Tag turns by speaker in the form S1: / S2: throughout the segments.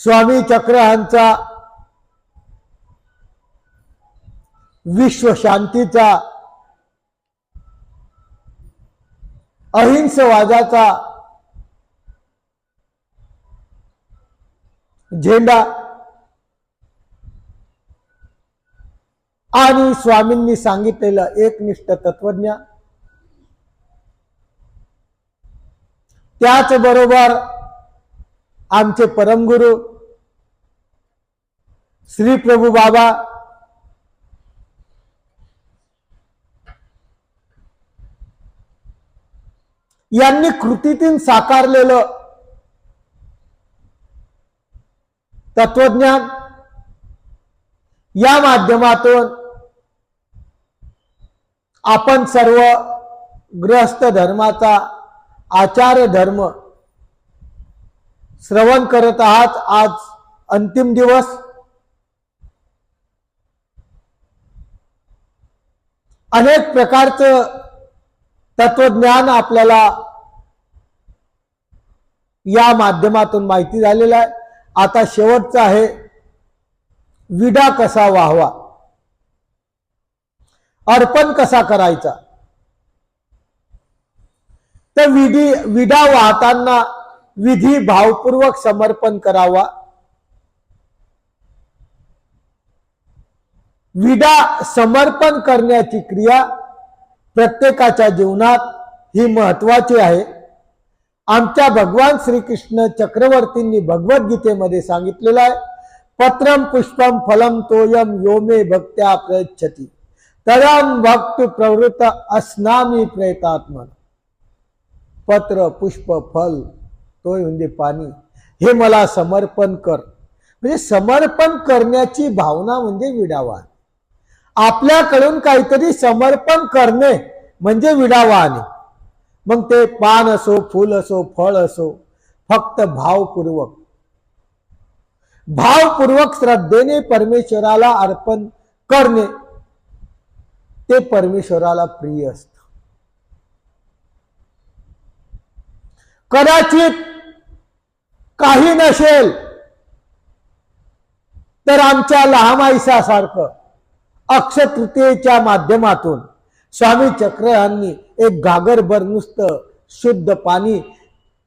S1: स्वामी चक्रहांचा विश्व शांतीचा अहिंसवादाचा झेंडा आणि स्वामींनी सांगितलेलं एकनिष्ठ तत्वज्ञान त्याचबरोबर आमचे परमगुरु श्री प्रभू बाबा यांनी कृतीतून साकारलेलं तत्वज्ञान या माध्यमातून आपण सर्व ग्रस्त धर्माचा आचार्य धर्म श्रवण करत आहात. आज अंतिम दिवस. अनेक प्रकारचं तत्वज्ञान आपल्याला या माध्यमातून माहिती झालेलं आहे. आता शेवटचं आहे विडा कसा वाहवा? अर्पण कसा करायचा? तर विधी विडा वाहताना विधी भावपूर्वक समर्पण करावा. विडा समर्पण करण्याची क्रिया प्रत्येकाच्या जीवनात ही महत्वाची आहे. आमच्या भगवान श्रीकृष्ण चक्रवर्तींनी भगवद्गीतेमध्ये सांगितलेलं आहे पत्रम पुष्पम फलम तोयम योमे भक्त्या प्रयच्छती तदम भक्त प्रवृत्त अस्नामी प्रयतात्मन. पत्र पुष्प फल तोय म्हणजे पाणी हे मला समर्पण कर. म्हणजे समर्पण करण्याची भावना म्हणजे विडावा आपल्याकडून काहीतरी समर्पण करणे म्हणजे विडावाने मग ते पान असो फूल असो फळ असो फक्त भावपूर्वक. भावपूर्वक श्रद्धेने परमेश्वराला अर्पण करणे ते परमेश्वराला प्रिय असत. कदाचित काही नसेल तर आमच्या लहामाईसासारखं अक्षतृतीयेच्या माध्यमातून स्वामी चक्र यांनी एक गागरभर नुसतं शुद्ध पाणी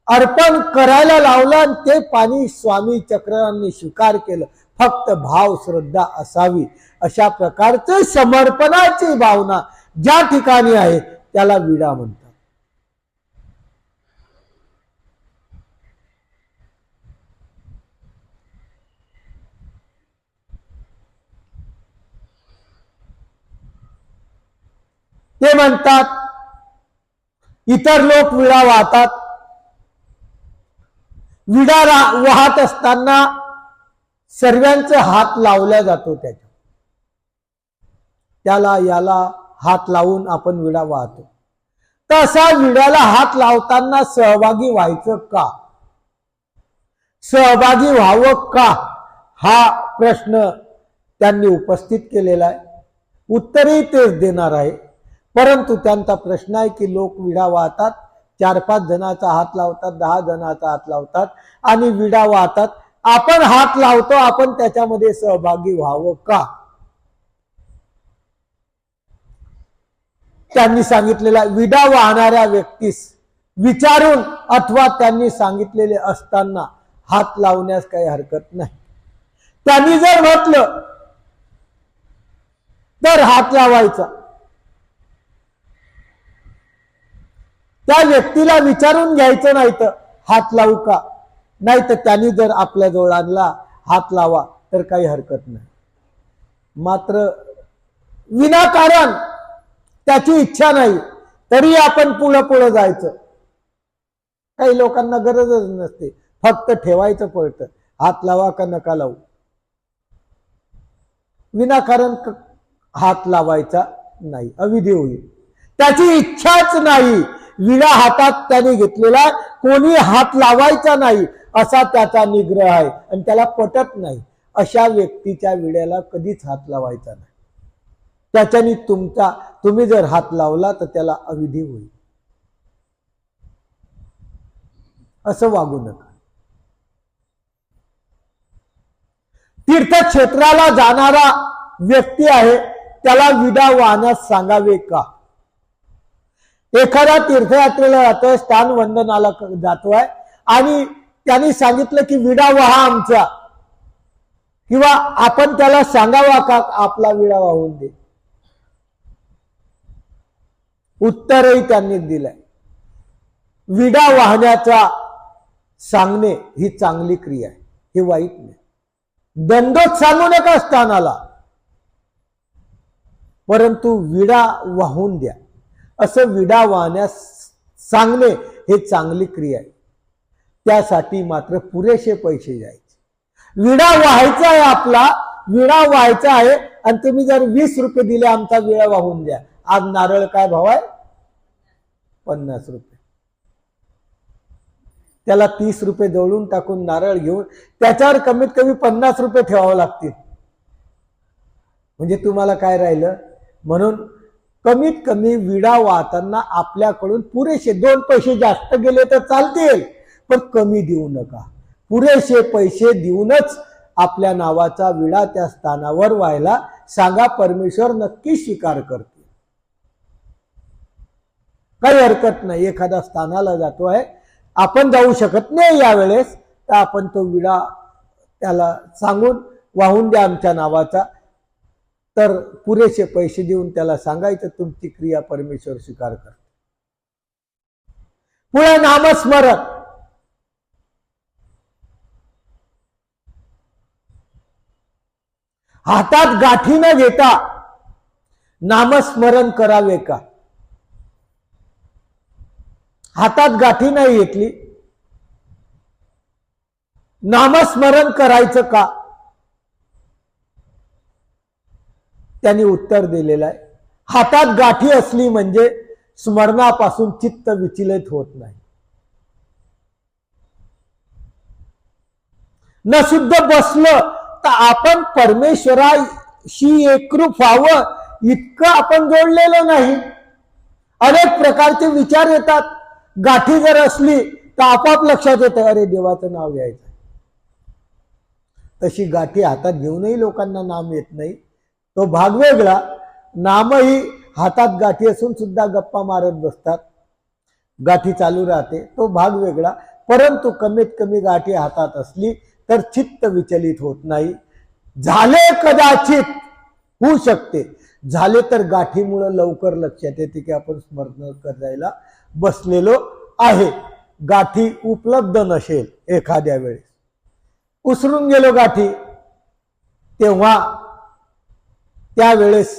S1: अर्पण करायला लावलं आणि ते पाणी स्वामी चक्रांनी स्वीकार केलं. फक्त भाव श्रद्धा असावी अशा प्रकारचं समर्पणाची भावना ज्या ठिकाणी आहे त्याला विडा म्हणतात. ते म्हणतात इतर लोक विडा वाहतात. विडा रा- वाहत असताना सर्वांचा हात लावला जातो त्याच्या त्याला याला हात लावून आपण विडा वाहतो. तसा विड्याला हात लावताना सहभागी व्हायचं का? सहभागी व्हावं का? हा प्रश्न त्यांनी उपस्थित केलेला आहे. उत्तरही तेच देणार आहे. परंतु त्यांचा प्रश्न आहे की लोक विडा वाहतात चार पाच जणाचा हात लावतात दहा जणाचा हात लावतात आणि विडा वाहतात. आपण हात लावतो आपण त्याच्यामध्ये सहभागी व्हावं का? त्यांनी सांगितलेला विडा वाहणाऱ्या व्यक्तीस विचारून अथवा त्यांनी सांगितलेले असताना हात लावण्यास काही हरकत नाही. त्यांनी जर म्हटलं तर हात लावायचा. त्या व्यक्तीला विचारून घ्यायचं नाही तर हात लावू का? नाही तर त्यांनी जर आपल्या जवळ आणला हात लावा तर काही हरकत नाही. मात्र विनाकारण त्याची इच्छा नाही तरी आपण पुढं पुढं जायचं. काही लोकांना गरजच नसते फक्त ठेवायचं पडतं हात लावा का नका लावू? विनाकारण हात लावायचा नाही अविधी होईल. त्याची इच्छाच नाही विडा हातात त्याने घेतलेला कोणी हात लावायचा नाही असा त्याचा निग्रह आहे. आणि त्याला पटत नाही. अशा व्यक्तीच्या विड्याला कधीच हात लावायचा नाही. त्याच्याने तुमचा तुम्ही जर हात लावला तर त्याला अविधी होईल. असं वागू नका. तीर्थक्षेत्राला जाणारा व्यक्ती आहे. त्याला विडा वाहण्यास सांगावे का? एखादा तीर्थयात्रेला जातोय स्थान वंदनाला जातोय. आणि त्यांनी सांगितलं की विडा वाहा आमचा. किंवा आपण त्याला सांगावा का आपला विडा वाहून दे? उत्तरही त्यांनी दिलंय. विडा वाहण्याचा सांगणे ही चांगली क्रिया आहे. हे वाईट नाही. दंडोत सांगू नका स्थानाला. परंतु विडा वाहून द्या. असं विडा वाहण्यास सांगणे हे चांगली क्रिया आहे. त्यासाठी मात्र पुरेसे पैसे द्यायचे. विडा व्हायचा आहे आपला विडा व्हायचा आहे आणि तुम्ही जर वीस रुपये दिले आमचा विडा वाहून द्या आज नारळ काय भाव आहे? पन्नास रुपये. त्याला तीस रुपये दळून टाकून नारळ घेऊन त्याच्यावर कमीत कमी पन्नास रुपये ठेवावं लागतील. म्हणजे तुम्हाला काय राहिलं? म्हणून कमीत कमी विडा वाहताना आपल्याकडून पुरेसे दोन पैसे जास्त गेले तर चालतील पण कमी देऊ नका. पुरेसे पैसे देऊनच आपल्या नावाचा विडा त्या स्थानावर व्हायला सांगा परमेश्वर नक्की स्वीकार करते काही हरकत नाही एखाद्या स्थानाला जातो आहे. आपण जाऊ शकत नाही यावेळेस तर आपण तो विडा त्याला सांगून वाहून द्या आमच्या नावाचा. तर पुरेसे पैसे देऊन त्याला सांगायचं तुमची क्रिया परमेश्वर स्वीकार करतो. पुढे नामस्मरण. हातात गाठी न घेता नामस्मरण करावे का? हातात गाठी नाही घेतली. नामस्मरण करायचं का? त्यांनी उत्तर दिलेलं आहे. हातात गाठी असली म्हणजे स्मरणापासून चित्त विचलित होत नाही. न सुद्धा बसलं तर आपण परमेश्वराशी एकरूप व्हावं इतकं आपण जोडलेलं नाही. अनेक प्रकारचे विचार येतात. गाठी जर असली तर आपाप लक्षात येतं अरे देवाचं नाव घ्यायचं तशी गाठी हातात घेऊनही लोकांना नाम येत नाही. तो भाग वेगळा. नामही हातात गाठी असून सुद्धा गप्पा मारत बसतात. गाठी चालू राहते तो भाग वेगळा. परंतु कमीत कमी गाठी हातात असली तर चित्त विचलित होत नाही. झाले कदाचित होऊ शकते. झाले तर गाठीमुळं लवकर लक्षात येते की आपण स्मरण करायला बसलेलो आहे. गाठी उपलब्ध नसेल एखाद्या वेळेस. उसरून गेलो गाठी तेव्हा त्यावेळेस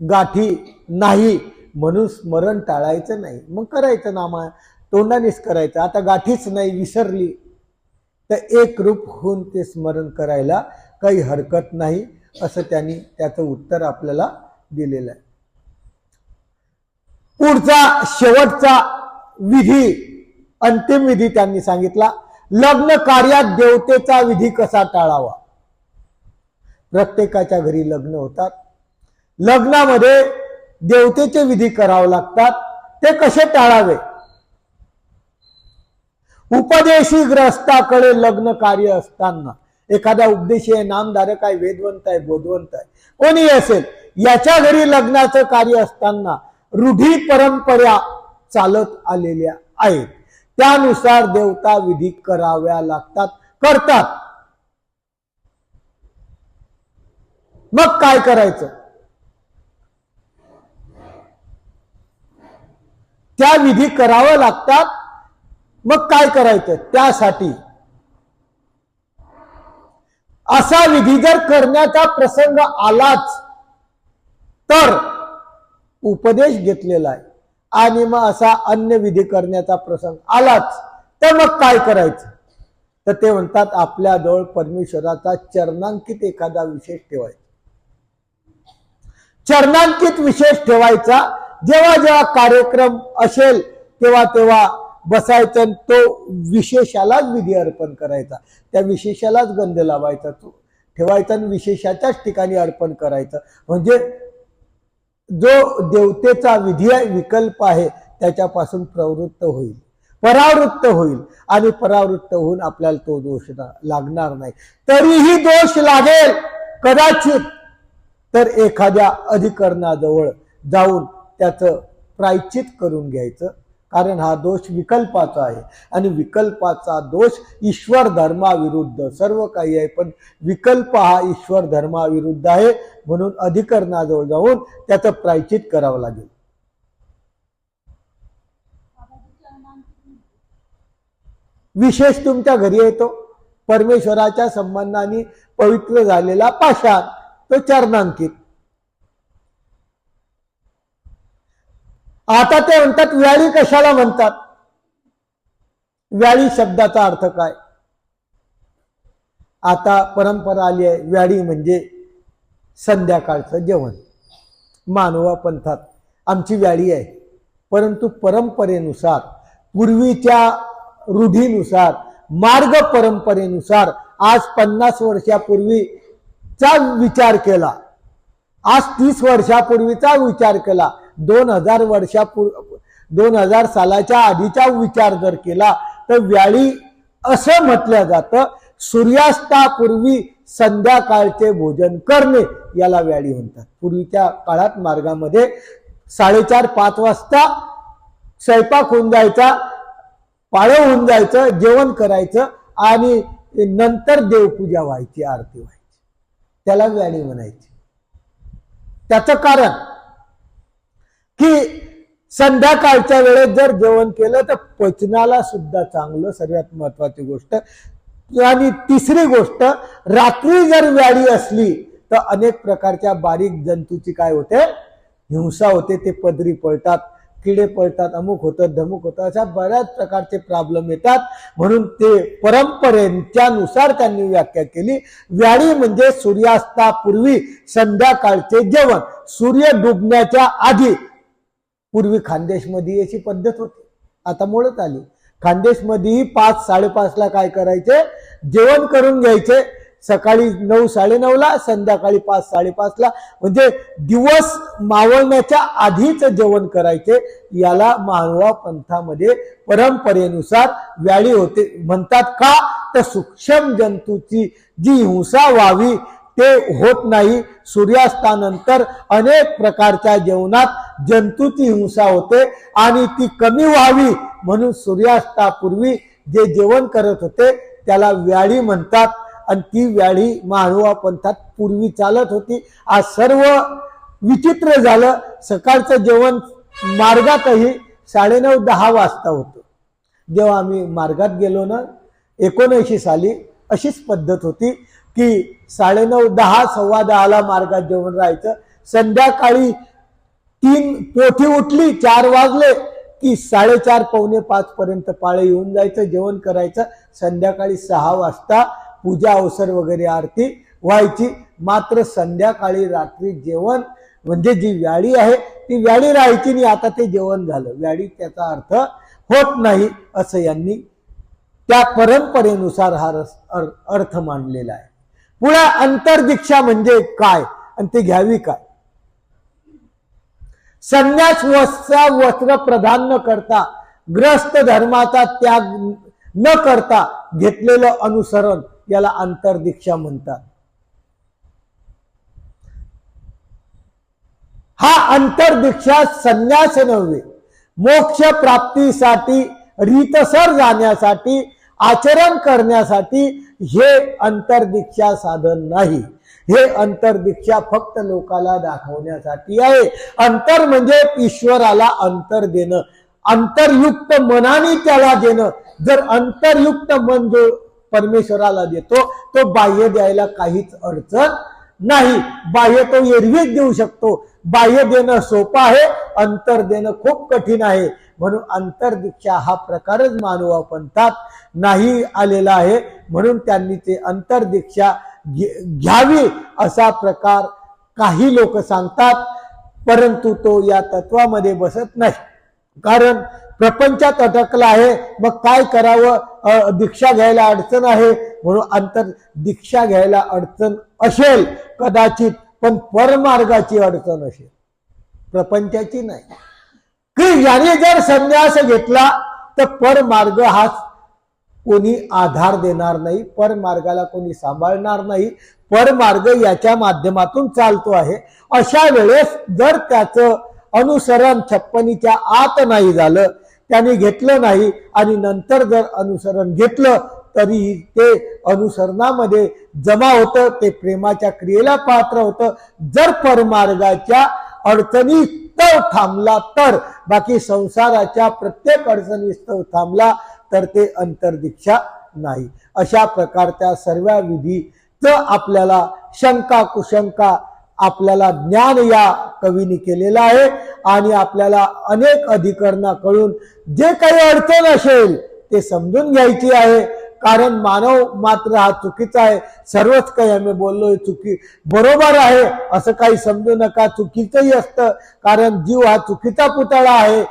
S1: गाठी नाही. म्हणून स्मरण टाळायचं नाही. मग करायचं नामा तोंडानेच करायचं. आता गाठीच नाही विसरली. तर एक रूप होऊन ते स्मरण करायला काही हरकत नाही असं त्यांनी त्याचं उत्तर आपल्याला दिलेलं आहे. पुढचा शेवटचा विधी अंतिम विधी त्यांनी सांगितला. लग्न कार्यात देवतेचा विधी कसा टाळावा? प्रत्येकाच्या घरी लग्न होतात. लग्नामध्ये देवतेचे विधी करावे लागतात. ते कसे टाळावे? उपदेशी ग्रस्ताकडे लग्न कार्य असताना एखादा उपदेशी आहे नामधारक आहे वेदवंत आहे बोधवंत आहे कोणी असेल याच्या घरी लग्नाचं कार्य असताना रूढी परंपरा चालत आलेल्या आहेत. त्यानुसार देवता विधी कराव्या लागतात करतात. मग काय करायचं? त्या विधी कराव्या लागतात. मग काय करायचं? त्यासाठी. असा विधी जर करण्याचा प्रसंग आलाच तर उपदेश घेतलेला आहे. आणि मग असा अन्य विधी करण्याचा प्रसंग आलाच तर मग काय करायचं? तर ते म्हणतात आपल्याजवळ परमेश्वराचा चरणांकित एखादा विशेष ठेवायचा. चरणांकित विशेष ठेवायचा. जेव्हा जेव्हा कार्यक्रम असेल तेव्हा तेव्हा बसायचं आणि तो विशेषालाच विधी अर्पण करायचा. त्या विशेषालाच गंध लावायचा तो. ठेवायचा आणि विशेषाच्याच ठिकाणी अर्पण करायचं. म्हणजे जो देवतेचा विधी विकल्प आहे त्याच्यापासून प्रवृत्त होईल. परावृत्त होईल आणि परावृत्त होऊन आपल्याला तो दोष लागणार नाही. तरीही दोष लागेल. कदाचित तर एखाद्या अधिकरणाजवळ जाऊन त्याचं प्रायचित करून घ्यायचं. कारण हा दोष विकल्पाचा आहे. आणि विकल्पाचा दोष ईश्वर धर्माविरुद्ध सर्व काही आहे पण विकल्प हा ईश्वर धर्माविरुद्ध आहे म्हणून अधिकरणाजवळ जाऊन त्याचं प्रायचित करावं लागेल. विशेष तुमच्या घरी येतो. परमेश्वराच्या संबंधाने पवित्र झालेला पाषाण. तो चरणांकित आता ते म्हणतात व्याळी कशाला म्हणतात? व्याळी शब्दाचा अर्थ काय? आता परंपरा आली आहे व्याळी म्हणजे संध्याकाळचं जेवण. मानवा पंथात आमची व्याळी आहे. परंतु परंपरेनुसार पूर्वीच्या रूढीनुसार मार्ग परंपरेनुसार आज पन्नास वर्षापूर्वी चा विचार केला. आज तीस वर्षापूर्वीचा विचार केला. दोन हजार वर्षापूर्वी दोन हजार सालाच्या आधीचा विचार जर केला तर व्याळी असं म्हटलं जातं सूर्यास्तापूर्वी संध्याकाळचे भोजन करणे याला व्याळी म्हणतात. पूर्वीच्या काळात मार्गामध्ये साडेचार पाच वाजता स्वयंपाक होऊन जायचा पाळं होऊन जायचं जेवण करायचं आणि नंतर देवपूजा व्हायची आरती व्हायची. त्याला व्याडी म्हणायची. त्याचं कारण की संध्याकाळच्या वेळेत जर जेवण केलं तर पचनाला सुद्धा चांगलं सर्वात महत्वाची गोष्ट. आणि तिसरी गोष्ट रात्री जर व्याळी असली तर अनेक प्रकारच्या बारीक जंतूची काय होते? हिंसा होते ते पदरी पळतात. किडे पळतात अमुक होतात धमुक होतात अशा बऱ्याच प्रकारचे प्रॉब्लेम येतात. म्हणून ते परंपरेच्यानुसार त्यांनी व्याख्या केली. व्याळी म्हणजे सूर्यास्तापूर्वी संध्याकाळचे जेवण. सूर्य डुबण्याच्या आधी पूर्वी खानदेशमध्ये अशी पद्धत होती. आता मोडत आली. खानदेशमध्येही पाच साडेपाचला काय करायचे? जेवण करून घ्यायचे. सकाळी नऊ साडेनऊला संध्याकाळी पाच साडेपाचला. म्हणजे दिवस मावळण्याच्या आधीच जेवण करायचे. याला मानवा पंथामध्ये परंपरेनुसार व्याळी होते. म्हणतात का? तर सूक्ष्म जंतूची जी हिंसा व्हावी ते होत नाही. सूर्यास्तानंतर अनेक प्रकारच्या जेवणात जंतूची हिंसा होते आणि ती कमी व्हावी म्हणून सूर्यास्तापूर्वी जे जेवण करत होते त्याला व्याळी म्हणतात. आणि ती व्याळी मानवा पंथात पूर्वी चालत होती. आज सर्व विचित्र झालं. सकाळचं जेवण मार्गातही साडेनऊ दहा वाजता होतं. जेव्हा आम्ही मार्गात गेलो ना एकोणऐंशी साली अशीच पद्धत होती की साडेनऊ दहा सव्वा दहाला मार्गात जेवण राहायचं. संध्याकाळी तीन पोथी उठली चार वाजले की साडेचार पावणे पाच पर्यंत पाळे येऊन जायचं जेवण करायचं. संध्याकाळी सहा वाजता पूजा अवसर वगैरे आरती व्हायची. मात्र संध्याकाळी रात्री जेवण म्हणजे जी व्याळी आहे ती व्याळी राहायची नाही आता ते जेवण झालं. व्याळी त्याचा अर्थ होत नाही असं यांनी त्या परंपरेनुसार हा रस अर्थ मांडलेला आहे. पुढे अंतर्दीक्षा म्हणजे काय आणि ते घ्यावी काय? संन्यास वस्त्र वस्त्र प्रधान न करता ग्रस्त धर्माचा त्याग न करता घेतलेलं अनुसरण याला अंतर्दीक्षा म्हणतात. हा अंतर्दीक्षा संन्यास नव्हे मोक्ष प्राप्तीसाठी रीतसर जाण्यासाठी आचरण करण्यासाठी हे अंतरदीक्षा साधन नाही. हे अंतरदीक्षा फक्त लोकाला दाखवण्यासाठी आहे. अंतर म्हणजे ईश्वराला अंतर देणं. अंतरयुक्त मनाने त्याला देणं. जर अंतरयुक्त मन जो परमेश्वराला देतो तो बाह्य द्यायला काहीच अडचण नाही. बाह्य तो एरवीच देऊ शकतो. बाह्य देणं सोपं आहे अंतर देणं खूप कठीण आहे. म्हणून अंतरदीक्षा हा प्रकारच मानवा पंथात नाही आलेला आहे. म्हणून त्यांनी ते अंतरदीक्षा घ्यावी असा प्रकार काही लोक सांगतात परंतु तो या तत्वामध्ये बसत नाही. कारण प्रपंचात अटकला आहे. मग काय करावं? दीक्षा घ्यायला अडचण आहे. म्हणून अंतर दीक्षा घ्यायला अडचण असेल कदाचित पण परमार्गाची अडचण असेल. प्रपंचाची नाही. की याने जर संन्यास घेतला तर तर परमार्ग हा कोणी आधार देणार नाही परमार्गाला कोणी सांभाळणार नाही. परमार्ग याच्या माध्यमातून चालतो आहे. अशा वेळेस जर त्याचं अनुसरण छप्पनीच्या आत नाही झालं त्याने घेतलं नाही आणि नंतर जर अनुसरण घेतलं तरी ते अनुसरणामध्ये जमा होतं ते प्रेमाच्या क्रियेला पात्र होतं. जर परमार्गाच्या अडचणी स्तव थांबला तर बाकी संसाराच्या प्रत्येक अडचणी स्तव थांबला तर ते अंतर्दीक्षा नाही. अशा प्रकारच्या सर्व विधीचं आपल्याला शंका कुशंका आपल्याला ज्ञान या कवीने केलेलं आहे. आणि आपल्याला अनेक अधिकरणाकडून जे काही अडचण असेल ते समजून घ्यायची आहे. कारण मानव मात्र हा चुकीचा आहे. सर्वच काही आम्ही बोललोय चुकी बरोबर आहे. असं काही समजू नका. चुकीचंही असतं. कारण जीव हा चुकीचा पुतळा आहे.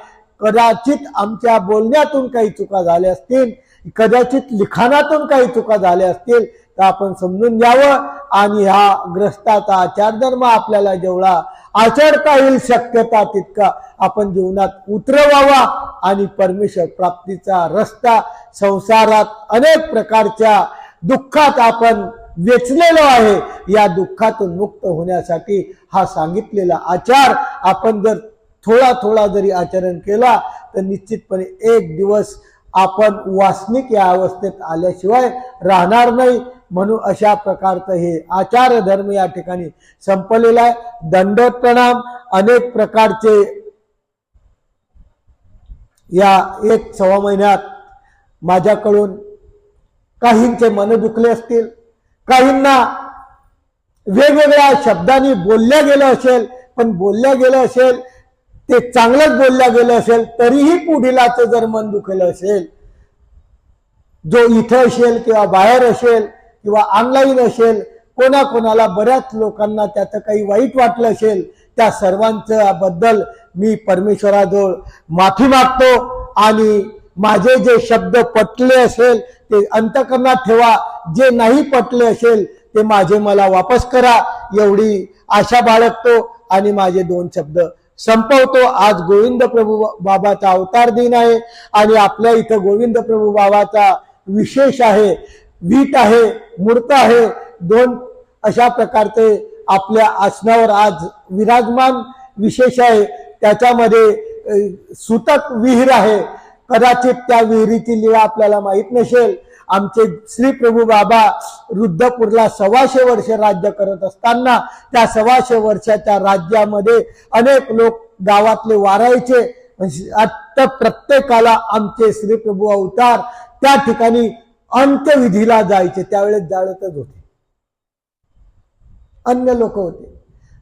S1: कदाचित आमच्या बोलण्यातून काही चुका झाल्या असतील. कदाचित लिखाणातून काही चुका झाल्या असतील. आपण समजून घ्यावं आणि हा ग्रस्ताचा आचारधर्म आपल्याला जेवढा आचरता येईल शक्यता तितका आपण जीवनात उतरवावा आणि परमेश्वर प्राप्तीचा रस्ता संसारात अनेक प्रकारच्या दुःखात आपण वेचलेलो आहे. या दुःखातून मुक्त होण्यासाठी हा सांगितलेला आचार आपण जर थोडा थोडा जरी आचरण केला तर निश्चितपणे एक दिवस आपण वासनिक या अवस्थेत आल्याशिवाय राहणार नाही. म्हणून अशा प्रकारचं हे आचार धर्म या ठिकाणी संपलेला आहे. दंडोत्प्रणाम अनेक प्रकारचे या एक सव्वा महिन्यात माझ्याकडून काहींचे मन दुखले असतील काहींना वेगवेगळ्या शब्दांनी बोलल्या गेलं असेल पण बोलल्या गेलं असेल ते चांगलंच बोलल्या गेलं असेल तरीही पुढीलाचं जर मन दुखलं असेल जो इथं असेल किंवा बाहेर असेल किंवा ऑनलाईन असेल कोणाकोणाला बऱ्याच लोकांना त्याचं काही वाईट वाटलं असेल त्या सर्वांच्या बद्दल मी परमेश्वराजवळ माफी मागतो आणि माझे जे शब्द पटले असेल ते अंतकरणात ठेवा. जे नाही पटले असेल ते माझे मला वापस करा. एवढी आशा बाळगतो आणि माझे दोन शब्द संपवतो. आज गोविंद प्रभू बाबाचा अवतार दिन आहे आणि आपल्या इथं गोविंद प्रभू बाबाचा विशेष आहे. वीट आहे मूर्त आहे. दोन अशा प्रकारचे आपल्या आसनावर आज विराजमान विशेष आहे. त्याच्यामध्ये सुतक विहीर आहे. कदाचित त्या विहिरीची लीला आपल्याला माहीत नसेल. आमचे श्री प्रभू बाबा रुद्धपूरला सव्वाशे वर्ष राज्य करत असताना त्या सव्वाशे वर्षाच्या राज्यामध्ये अनेक लोक गावातले वारायचे. म्हणजे आता प्रत्येकाला आमचे श्री प्रभू अवतार त्या ठिकाणी अंत्यविधीला जायचे त्यावेळेस जाळतच होते. अन्य लोक होते.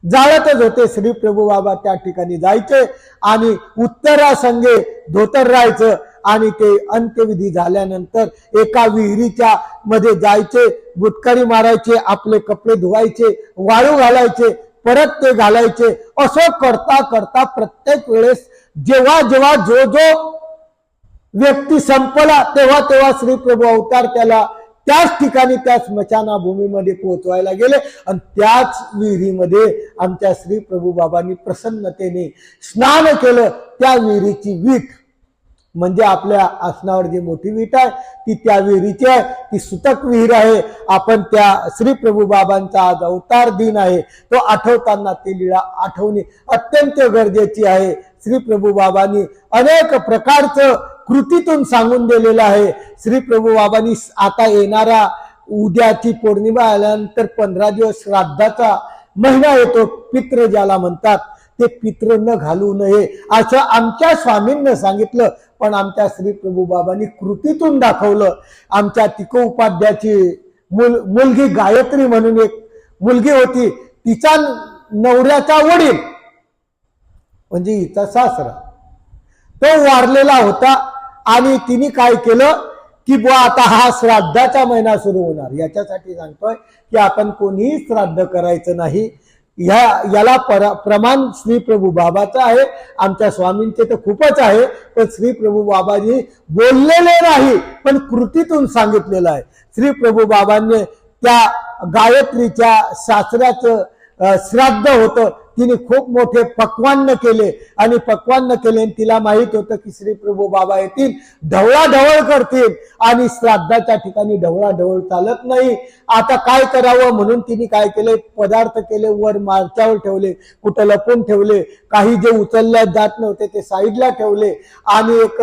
S1: जाळतच होते. श्री प्रभू बाबा त्या ठिकाणी जायचे आणि उत्तरासंगे धोतर राहायचं आणि ते अंत्यविधी झाल्यानंतर एका विहिरीच्या मध्ये जायचे गुटकारी मारायचे आपले कपडे धुवायचे वाळू घालायचे परत ते घालायचे. असं करता करता प्रत्येक वेळेस जेव्हा जेव्हा जो जो व्यक्ती संपला तेव्हा तेव्हा श्री प्रभू अवतार त्याला त्याच ठिकाणी त्या स्मशाना भूमीमध्ये पोहोचवायला गेले. आणि त्याच विहिरीमध्ये आमच्या श्री प्रभू बाबांनी प्रसन्नतेने स्नान केलं. त्या विहिरीची वीट म्हणजे आपल्या आसनावर जी मोठी वीट आहे ती त्या विहिरीची आहे. ती सुतक विहीर आहे. आपण त्या श्री प्रभू बाबांचा आज अवतार दिन आहे. तो आठवताना ती लीळा आठवणे अत्यंत गरजेची आहे. श्री प्रभू बाबांनी अनेक प्रकारचं कृतीतून सांगून दिलेलं आहे. श्री प्रभू बाबांनी आता येणारा उद्याची पौर्णिमा आल्यानंतर पंधरा दिवस श्राद्धाचा महिना येतो. पित्र ज्याला म्हणतात ते पित्र न घालू नये असं आमच्या स्वामींना सांगितलं. पण आमच्या श्री प्रभू बाबांनी कृतीतून दाखवलं. आमच्या तिको उपाध्याची मुल मुलगी गायत्री म्हणून एक मुलगी होती. तिचा नवऱ्याचा वडील म्हणजे हिचा सासरा तो वारलेला होता. आणि तिने काय केलं? की बुवा आता हा श्राद्धाचा महिना सुरू होणार. याच्यासाठी सांगतोय की आपण कोणीही श्राद्ध करायचं नाही. ह्या याला पर प्रमाण श्री प्रभू बाबाचं आहे. आमच्या स्वामींचे तर खूपच आहे पण श्री प्रभू बाबांनी बोललेले नाही पण कृतीतून सांगितलेलं आहे. श्री प्रभू बाबांनी त्या गायत्रीच्या शास्त्राचं श्राद्ध होतं. तिने खूप मोठे पक्वान्न केले. आणि पक्वान्न केले आणि तिला माहीत होतं की श्री प्रभू बाबा येतील ढवळाढवळ करतील. आणि श्राद्धाच्या ठिकाणी ढवळाढवळ चालत नाही. आता काय करावं म्हणून तिने काय केले? पदार्थ केले वर मार्चावर ठेवले कुठं लपून ठेवले काही जे उचलल्या जात नव्हते ते साईडला ठेवले. आणि एक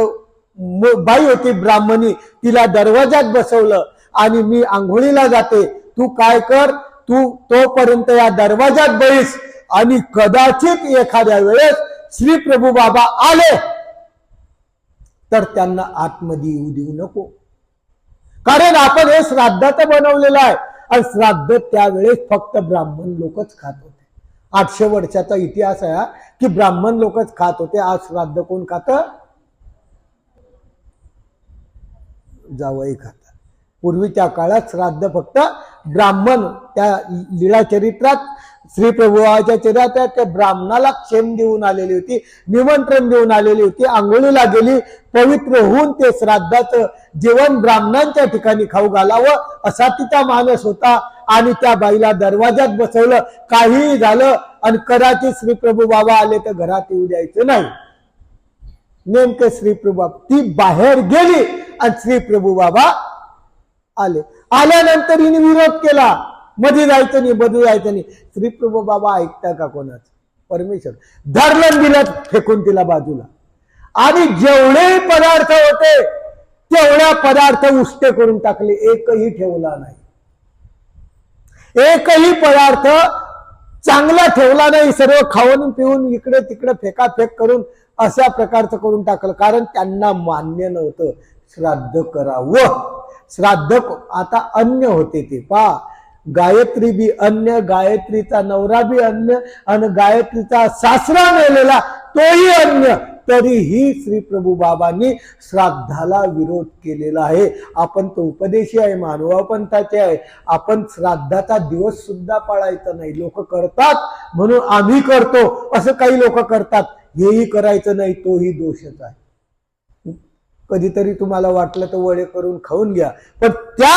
S1: बाई होती ब्राह्मणी तिला दरवाजात बसवलं. आणि मी आंघोळीला जाते. तू काय कर? तू तोपर्यंत या दरवाजात बैस आणि कदाचित एखाद्या वेळेस श्री प्रभू बाबा आले तर त्यांना आतमध्ये येऊ देऊ नको. कारण आपण हे श्राद्धाचं बनवलेलं आहे. आणि श्राद्ध त्यावेळेस फक्त ब्राह्मण लोकच खात होते. आठशे वर्षाचा इतिहास आहे हा, की ब्राह्मण लोकच खात होते. आज श्राद्ध कोण खात? जावई खातात. पूर्वीच्या काळात श्राद्ध फक्त ब्राह्मण त्या लीळा चरित्रात श्री प्रभुच्या चरित्रात त्या ब्राह्मणाला क्षेम देऊन आलेली होती निमंत्रण देऊन आलेली होती आंघोळीला गेली पवित्र होऊन ते श्राद्धाचं जेवण ब्राह्मणांच्या ठिकाणी खाऊ घालावं असा तिचा मानस होता. आणि त्या बाईला दरवाजात बसवलं काहीही झालं आणि कराची श्री प्रभू बाबा आले तर घरात येऊ द्यायचं नाही. नेमके श्री प्रभू बाबा ती बाहेर गेली आणि श्री प्रभू बाबा आले. आल्यानंतर हिने विरोध केला. मध्ये जायचं नाही मध्ये जायचं नाही. श्री प्रभू बाबा ऐकता का कोणाच? परमेश्वर. धरलं दिलं फेकून तिला बाजूला. आणि जेवढे पदार्थ होते तेवढ्या पदार्थ उष्टे करून टाकले. एकही ठेवला नाही. एकही पदार्थ चांगला ठेवला नाही. सर्व खाऊन पिऊन इकडे तिकडे फेकाफेक करून अशा प्रकारचं करून टाकलं. कारण त्यांना मान्य नव्हतं. श्राद्ध करावं. श्राद्ध आता अन्य होते ते. पा गायत्री बी अन्य गायत्रीचा नवरा बी अन्य आणि गायत्रीचा सासरा मेलेला तोही अन्य. तरीही श्री प्रभू बाबांनी श्राद्धाला विरोध केलेला आहे. आपण तो उपदेशी आहे मानवापंथाचे आहे. आपण श्राद्धाचा दिवस सुद्धा पाळायचा नाही. लोक करतात म्हणून आम्ही करतो. असं काही लोक करतात. हेही करायचं नाही तोही दोषच आहे. कधीतरी तुम्हाला वाटलं तर वडे करून खाऊन घ्या. पण त्या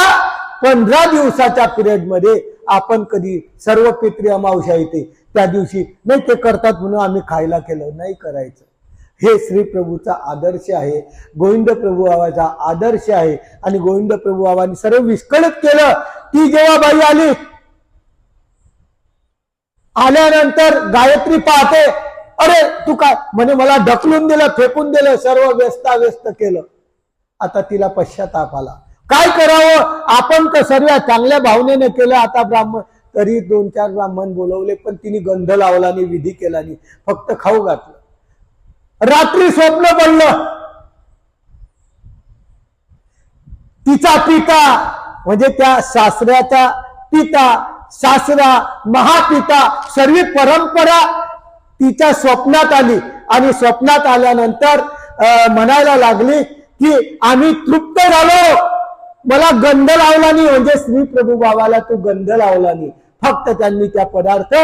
S1: पंधरा दिवसाच्या पिरियडमध्ये आपण कधी सर्व पित्री अमावश्या येते त्या दिवशी नाही ते करतात म्हणून आम्ही खायला केलं नाही करायचं. हे श्री प्रभूचा आदर्श आहे. गोविंद प्रभू बाबाचा आदर्श आहे. आणि गोविंद प्रभू बाबांनी सर्व विस्कळीत केलं ती जेव्हा बाई आली आल्यानंतर गायत्री पाहते अरे तू काय? म्हणे मला ढकलून दिलं फेकून दिलं सर्व व्यस्ताव्यस्त केलं. आता तिला पश्चाताप आला. काय करावं? आपण तर सर्व चांगल्या भावनेने केलं. आता ब्राह्मण तरी दोन चार ब्राह्मण बोलवले पण तिने गंध लावला नाही विधी केला नाही. फक्त खाऊ घातलं. रात्री स्वप्न पडलं. तिचा पिता म्हणजे त्या सासऱ्याचा पिता सासरा महापिता सर्व परंपरा तिच्या स्वप्नात आली. आणि स्वप्नात आल्यानंतर अं, म्हणायला लागली की आम्ही तृप्त झालो. मला गंध लावला नाही म्हणजे श्री प्रभू बाबाला तो गंध लावला नाही. फक्त त्यांनी त्या पदार्थ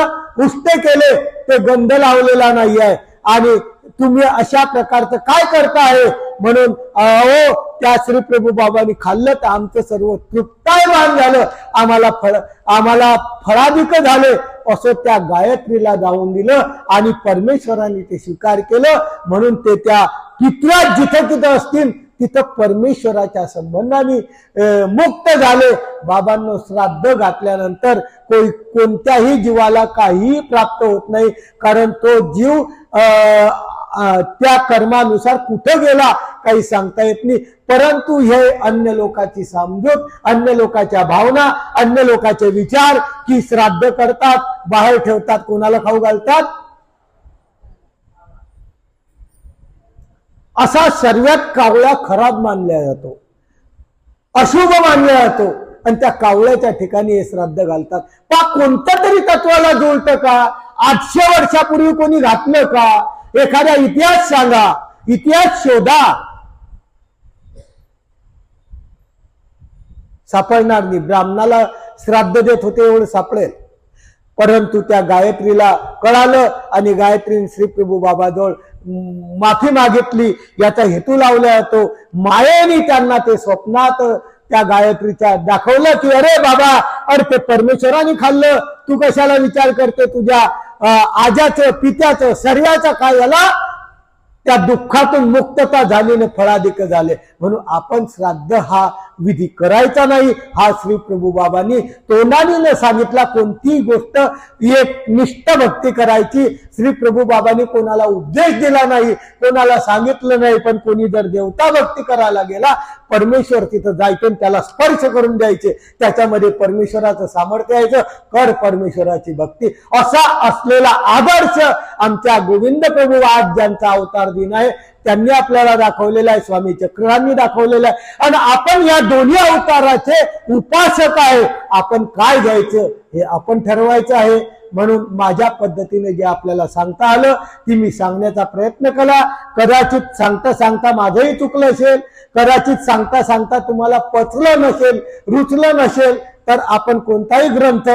S1: उष्टे केले ते गंध लावलेला नाही आहे आणि तुम्ही अशा प्रकारचं काय करताय? म्हणून अहो त्या श्री प्रभू बाबांनी खाल्लं तर आमचं सर्व तृप्तायमान झालं. आम्हाला फळ आम्हाला फळाधिक झाले. असं त्या गायत्रीला जाऊन दिलं आणि परमेश्वराने ते स्वीकार केलं. म्हणून ते त्या कितव्या जिथं तिथं असतील तिथं परमेश्वराच्या संबंधाने मुक्त झाले. बाबांनो श्राद्ध घातल्यानंतर कोई कोणत्याही जीवाला काहीही प्राप्त होत नाही. कारण तो जीव अं, त्या कर्मानुसार कुठं गेला काही सांगता येत नाही. परंतु हे अन्य लोकांची समजूत अन्य लोकांच्या भावना अन्य लोकांचे विचार की श्राद्ध करतात बाहेर ठेवतात कोणाला खाऊ घालतात? असा सर्वात कावळा खराब मानला जातो. अशुभ मानला जातो. आणि त्या कावळ्याच्या ठिकाणी हे श्राद्ध घालतात. पा कोणत्या तरी तत्वाला जोडतं का? आठशे वर्षापूर्वी कोणी घातलं का? एखादा इतिहास सांगा. इतिहास शोधा. सापडणार नाही. ब्राह्मणाला श्राद्ध देत होते एवढं सापडेल. परंतु त्या गायत्रीला कळालं आणि गायत्रीने श्री प्रभू बाबाजवळ माफी मागितली याचा हेतू लावला जातो. मायेने त्यांना ते स्वप्नात त्या गायत्रीच्या दाखवलं की अरे बाबा अरे ते परमेश्वराने खाल्लं. तू कशाला विचार करते तुझ्या अं, आजाचं पित्याचं शरीराचं काय याला? त्या दुःखातून मुक्तता झालीने फळाधिक झाले. म्हणून आपण श्राद्ध हा विधी करायचा नाही. हा श्री प्रभू बाबांनी तोंडाने न सांगितला कोणतीही गोष्ट एक निष्ठ भक्ती करायची? श्री प्रभू बाबांनी कोणाला उपदेश दिला नाही कोणाला सांगितलं नाही पण कोणी जर देवता भक्ती करायला गेला परमेश्वर तिथं जायचे आणि त्याला स्पर्श करून द्यायचे. त्याच्यामध्ये परमेश्वराचं सामर्थ्य यायचं कर परमेश्वराची भक्ती. असा असलेला आदर्श आमच्या गोविंद प्रभू आज ज्यांचा अवतार दिन आहे त्यांनी आपल्याला दाखवलेला आहे स्वामी चक्रांनी दाखवलेला आहे. आणि आपण या दोन्ही अवताराचे उपासक आहे. आपण काय घ्यायचं हे आपण ठरवायचं आहे. म्हणून माझ्या पद्धतीने जे आपल्याला सांगता आलं ती मी सांगण्याचा प्रयत्न केला कदाचित सांगता सांगता माझंही चुकलं असेल कदाचित सांगता सांगता तुम्हाला पचलं नसेल रुचलं नसेल तर आपण कोणताही ग्रंथ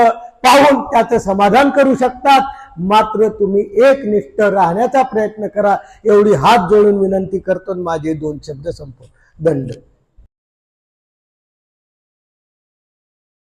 S1: पाहून त्याचं समाधान करू शकतात. मात्र तुम्ही एकनिष्ठ राहण्याचा प्रयत्न करा. एवढी हात जोडून विनंती करतो आणि माझे दोन शब्द संपव. दंड.